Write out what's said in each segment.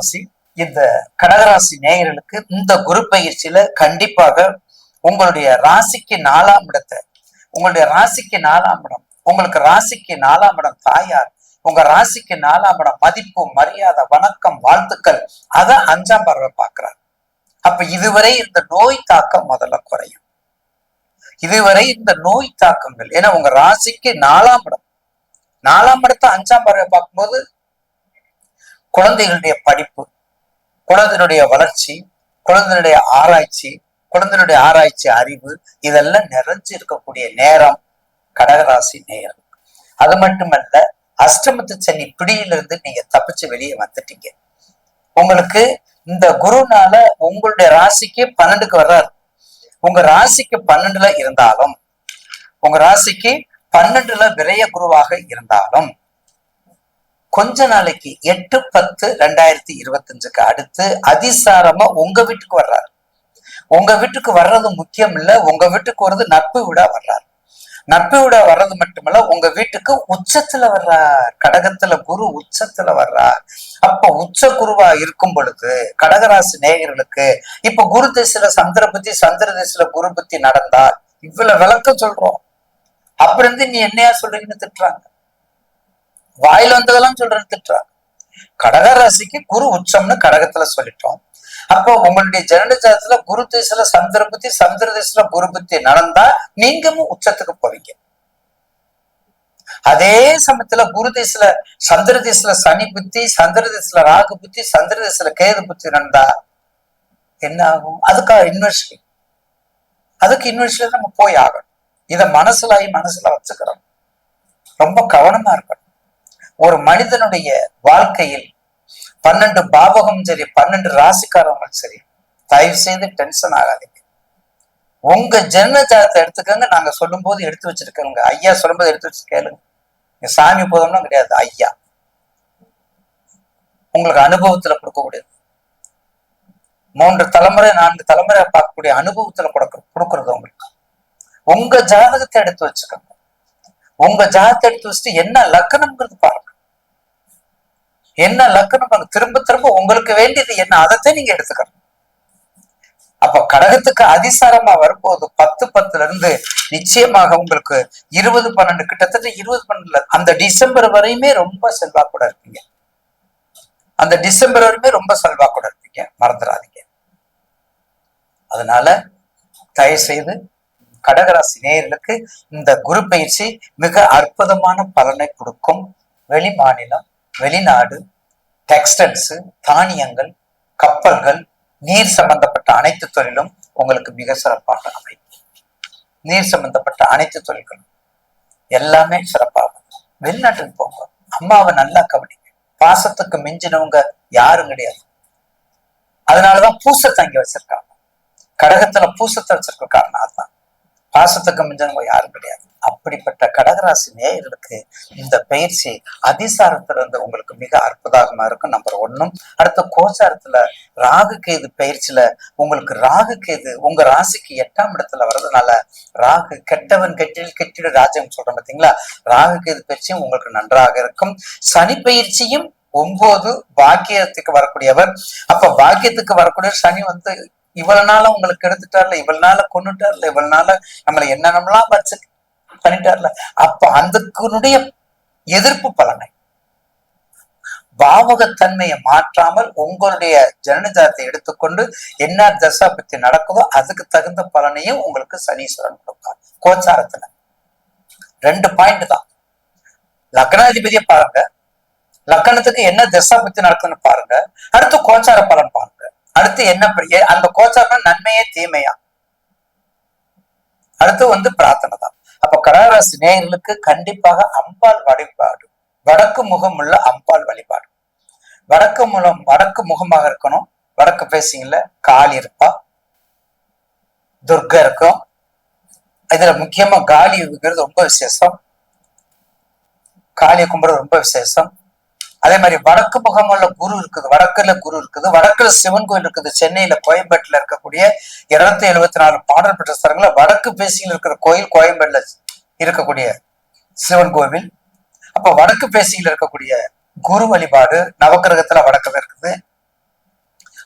ராசி இந்த கடகராசி நேயர்களுக்கு இந்த குரு பயிற்சியில கண்டிப்பாக உங்களுடைய ராசிக்கு நாலாம் இடத்தை உங்களுடைய ராசிக்கு நாலாம் இடம் உங்களுக்கு ராசிக்கு நாலாம் இடம் தாயார் உங்க ராசிக்கு நாலாம் இடம் மதிப்பு மரியாதை வணக்கம் வாழ்த்துக்கள் அத அஞ்சாம் பார்வை பார்க்கிறார். அப்ப இதுவரை இந்த நோய் தாக்கம் முதல்ல குறையும். இதுவரை இந்த நோய் தாக்கங்கள் ஏன்னா உங்க ராசிக்கு நாலாம் இடம். நாலாம் இடத்தை அஞ்சாம் பார்வை பார்க்கும்போது குழந்தைகளுடைய படிப்பு குழந்தைகளுடைய வளர்ச்சி குழந்தைகளுடைய ஆராய்ச்சி குழந்தைகளுடைய ஆராய்ச்சி அறிவு இதெல்லாம் நிறைஞ்சு இருக்கக்கூடிய நேரம் கடகராசி நேரம் அது மட்டுமல்ல அஷ்டமத்து சனி பிடியிலிருந்து நீங்க தப்பிச்சு வெளியே வந்துட்டீங்க. உங்களுக்கு இந்த குருனால உங்களுடைய ராசிக்கு பன்னெண்டுக்கு வர்றாரு. உங்க ராசிக்கு பன்னெண்டுல இருந்தாலும் உங்க ராசிக்கு பன்னெண்டுல விரைய குருவாக இருந்தாலும் கொஞ்ச நாளைக்கு எட்டு பத்து ரெண்டாயிரத்தி இருபத்தஞ்சுக்கு அடுத்து அதிசாரமா உங்க வீட்டுக்கு வர்றாரு. உங்க வீட்டுக்கு வர்றது முக்கியம் இல்ல உங்க வீட்டுக்கு வர்றது நட்பு விடா வர்றாரு. நட்பு விடா வர்றது மட்டுமல்ல உங்க வீட்டுக்கு உச்சத்துல வர்றார். கடகத்துல குரு உச்சத்துல வர்றார். அப்ப உச்ச குருவா இருக்கும் பொழுது கடகராசி நேயர்களுக்கு இப்ப குரு திசையில சந்திர புத்தி சந்திர திசையில குரு புத்தி நடந்தால் இவ்வளவு விளக்கம் சொல்றோம். அப்படி இருந்து நீ என்னையா சொல்றீங்கன்னு திட்டுறாங்க. வாயில வந்ததெல்லாம் சொல்றது திட்டுறாங்க கடக ராசிக்கு குரு உச்சம்னு கடகத்துல சொல்லிட்டோம். அப்போ உங்களுடைய ஜனன ஜாதத்துல குரு திசையில சந்திர புத்தி சந்திர திசையில குரு புத்தி நடந்தா நீங்களும் உச்சத்துக்கு போவீங்க. அதே சமயத்துல குரு திசையில சந்திர திசையில சனி புத்தி சந்திர திசையில ராகு புத்தி சந்திர திசையில கேது புத்தி நடந்தா என்ன ஆகும்? அதுக்காக இன்வெஸ்ட் அதுக்கு இன்வெஸ்ட் நம்ம போய் ஆகணும். இதை மனசுலாயி மனசுல வச்சுக்கிறோம். ரொம்ப கவனமா இருக்கணும். ஒரு மனிதனுடைய வாழ்க்கையில் பன்னெண்டு பாவகம் சரி பன்னெண்டு ராசிக்காரங்களும் சரி தயவு செய்து டென்ஷன் ஆகாதீங்க. உங்க ஜென்ம ஜாதத்தை எடுத்துக்கோங்க. நாங்க சொல்லும் போது எடுத்து வச்சிருக்கோங்க ஐயா சொல்லும் போது எடுத்து வச்சு கேளுங்க. சாமி போதம்லாம் கிடையாது. ஐயா. உங்களுக்கு அனுபவத்துல கொடுக்கக்கூடியது மூன்று தலைமுறை நான்கு தலைமுறை பார்க்கக்கூடிய அனுபவத்துல கொடுக்க கொடுக்கறது உங்களுக்கு. உங்க ஜாதகத்தை எடுத்து வச்சுக்கோங்க. உங்க ஜாதகத்தை எடுத்து வச்சுட்டு என்ன லக்கணம்ங்கிறது பாருங்க. என்ன லக்கணம் திரும்ப திரும்ப உங்களுக்கு வேண்டியது என்ன? அதைத்தான் நீங்க எடுத்துக்கணும். அப்ப கடகத்துக்கு அதிசாரமா வரும்போது பத்து பத்துல இருந்து நிச்சயமாக உங்களுக்கு இருபது பன்னெண்டு கிட்டத்தட்ட இருபது பன்னெண்டுல அந்த டிசம்பர் வரையுமே ரொம்ப செல்வாக்கூட இருப்பீங்க. அந்த டிசம்பர் வரையுமே ரொம்ப செல்வாக்கூட இருப்பீங்க. மறந்துடாதீங்க. அதனால தயவு செய்து கடகராசி நேயர்களுக்கு இந்த குரு பயிற்சி மிக அற்புதமான பலனை கொடுக்கும். வெளி மாநிலம் வெளிநாடு டெக்ஸ்டைல்ஸு தானியங்கள் கப்பல்கள் நீர் சம்பந்தப்பட்ட அனைத்து தொழிலும் உங்களுக்கு மிக சிறப்பாக அமையும். நீர் சம்பந்தப்பட்ட அனைத்து தொழில்களும் எல்லாமே சிறப்பாகும். வெளிநாட்டுக்கு போங்க. அம்மாவை நல்லா கவனிங்க. பாசத்துக்கு மிஞ்சினவங்க யாரும் கிடையாது. அதனாலதான் பூசத்தை தங்கி வச்சிருக்காங்க. கடகத்துல பூசத்தை வச்சிருக்க காரணம் அதுதான். பாசத்துக்கு மிஞ்சினவங்க யாரும் கிடையாது. அப்படிப்பட்ட கடகராசி நேயர்களுக்கு இந்த பயிற்சி அதிசாரத்துல இருந்து உங்களுக்கு மிக அற்புதமா இருக்கும் நம்பர் ஒன்னும் அடுத்த கோச்சாரத்துல ராகு கேது பயிற்சியில உங்களுக்கு ராகு கேது உங்க ராசிக்கு எட்டாம் இடத்துல வர்றதுனால ராகு கெட்டவன் கெட்டில் கெட்டிடு ராஜம் சொல்றோம் பாத்தீங்களா? ராகு கேது பயிற்சியும் உங்களுக்கு நன்றாக இருக்கும். சனி பயிற்சியும் ஒன்பது பாக்கியத்துக்கு வரக்கூடியவர். அப்ப பாக்கியத்துக்கு வரக்கூடிய சனி வந்து இவ்வளவு நாள உங்களுக்கு எடுத்துட்டார்ல இவ்வளவு நாள கொண்டுட்டார்ல இவ்வளவு நாள நம்மள என்னென்னலாம் வச்சு பண்ணிட்டார்ல. அப்ப அந்தனுடைய எதிர்ப்பு பலனை. பாவகத்தன்மையை மாற்றாமல் உங்களுடைய ஜனனஜாத்தை எடுத்துக்கொண்டு என்ன தசா பத்தி நடக்குதோ அதுக்கு தகுந்த பலனையும் உங்களுக்கு சனீஸ்வரன் கொடுப்பார். கோச்சாரத்துல. ரெண்டு பாயிண்ட் தான். லக்னாதிபதியை பாருங்க. லக்கணத்துக்கு என்ன திசா பத்தி நடக்குதுன்னு பாருங்க. அடுத்து கோச்சார பலன் பாருங்க. அடுத்து என்ன அந்த கோச்சாரம் நன்மையே தீமையா. அடுத்து வந்து பிரார்த்தனை தான். அப்ப கடகராசி நேயர்களுக்கு கண்டிப்பாக அம்பாள் வழிபாடு. வடக்கு முகம் உள்ள அம்பாள் வழிபாடு. வடக்கு முகம் வடக்கு முகமாக இருக்கணும். வடக்கு பேசிங்கல்ல காளி இருப்பா. துர்கா இருக்கும் இதுல முக்கியமா காளி இருக்கிறது ரொம்ப விசேஷம். காளியை கும்பிடுறது ரொம்ப விசேஷம். அதே மாதிரி வடக்கு முகமுள்ள குரு இருக்குது வடக்குல குரு இருக்குது வடக்குல சிவன் கோயில் இருக்குது சென்னையில கோயம்பேட்டில் இருக்கக்கூடிய இருநூத்தி எழுபத்தி நாலு பாடல் பெற்ற ஸ்தலங்கள வடக்கு பேசியில் இருக்கிற கோயில் கோயம்பேட்டில் இருக்கக்கூடிய சிவன் கோவில். அப்ப வடக்கு பேசியில் இருக்கக்கூடிய குரு வழிபாடு நவக்கிரகத்துல வடக்குல இருக்குது.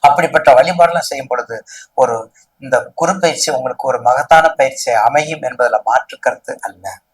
அப்படிப்பட்ட வழிபாடுலாம் செய்யும் பொழுது ஒரு இந்த குரு பயிற்சி உங்களுக்கு ஒரு மகத்தான பயிற்சி அமையும் என்பதுல மாற்று கருத்து அல்ல.